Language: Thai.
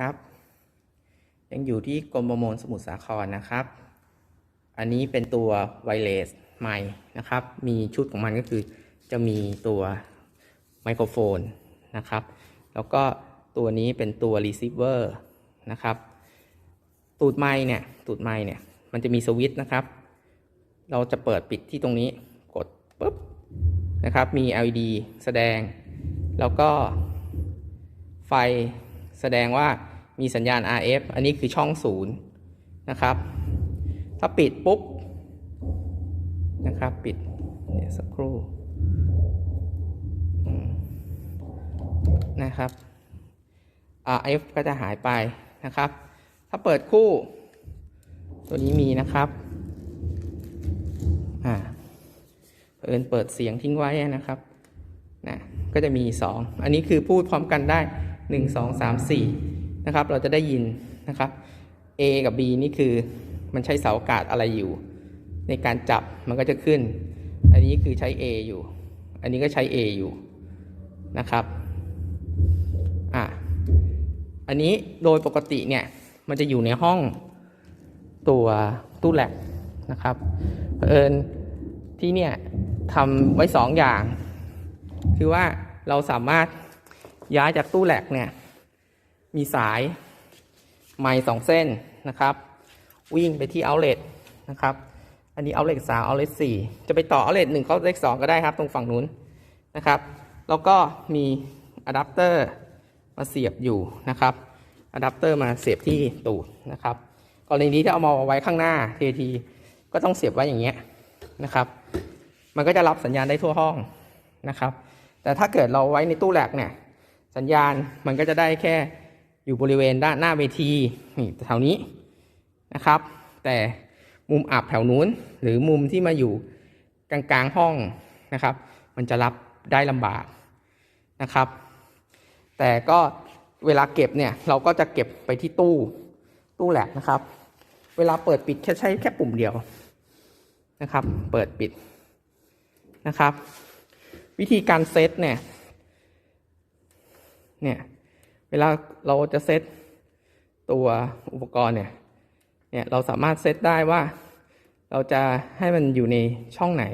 ครับ ยังอยู่ที่กรมประมงสมุทรสาครนะครับ อันนี้เป็นตัวไวเลสไมค์นะครับ มีชุดของมันก็คือจะมีตัวไมโครโฟนนะครับ แล้วก็ตัวนี้เป็นตัวรีเซิเวอร์นะครับ ตูดไมค์เนี่ย ตูดไมค์เนี่ย มันจะมีสวิตช์นะครับ เราจะเปิดปิดที่ตรงนี้ กดปุ๊บนะครับ มี LED แสดง แล้วก็ไฟแสดงว่า มีสัญญาณ RF อันนี้คือช่องศูนย์นะครับ ถ้าปิดปุ๊บนะครับ ปิดเนี่ยสักครู่นะครับ RF ก็จะหายไปนะครับ ถ้าเปิดคู่ ตัวนี้มีนะครับอ่าเอินเปิดเสียงทิ้งไว้นะครับนะก็จะมี 2 อันนี้คือพูดพร้อมกันได้ 1 2 3 4 นะครับ เราจะได้ยินนะครับ A กับ B นี่คือมันใช้เสาอากาศอะไรอยู่ ในการจับมันก็จะขึ้น อันนี้คือใช้ A อยู่ อันนี้ก็ใช้ A อยู่นะครับอะอันนี้โดยปกติเนี่ยมันจะอยู่ในห้องตัวตู้แลกนะครับเอิญที่เนี่ยทำไว้สองอย่าง คือว่าเราสามารถย้ายจากตู้แลกเนี่ย มีสายไม้สองเส้นนะครับ วิ่งไปที่ outlet นะครับ อันนี้ outlet สาม outlet สี่จะไปต่อ outlet หนึ่งเข้า outlet สองก็ได้ครับ ตรงฝั่งนู้นนะครับ แล้วก็มีอะแดปเตอร์มาเสียบอยู่นะครับอะแดปเตอร์มาเสียบที่ตูดนะครับกรณีที่เอามาไว้ข้างหน้าทีทีก็ต้องเสียบไว้อย่างเงี้ยนะครับ มันก็จะรับสัญญาณได้ทั่วห้องนะครับ แต่ถ้าเกิดเราไว้ในตู้แลกเนี่ยสัญญาณมันก็จะได้แค่ อยู่บริเวณด้านหน้าเวทีนี่แถวนี้นะครับ แต่มุมอับแถวนู้น หรือมุมที่มาอยู่กลางๆห้องนะครับ มันจะรับได้ลำบากนะครับ แต่ก็เวลาเก็บเนี่ยเราก็จะเก็บไปที่ตู้ตู้แหลกนะครับ เวลาเปิดปิดแค่ใช้แค่ปุ่มเดียวนะครับ เปิดปิดนะครับ วิธีการเซตเนี่ยเนี่ย เวลาเราจะเซตตัวอุปกรณ์เนี่ย เนี่ยเราสามารถเซตได้ว่า เราจะให้มันอยู่ในช่องไหน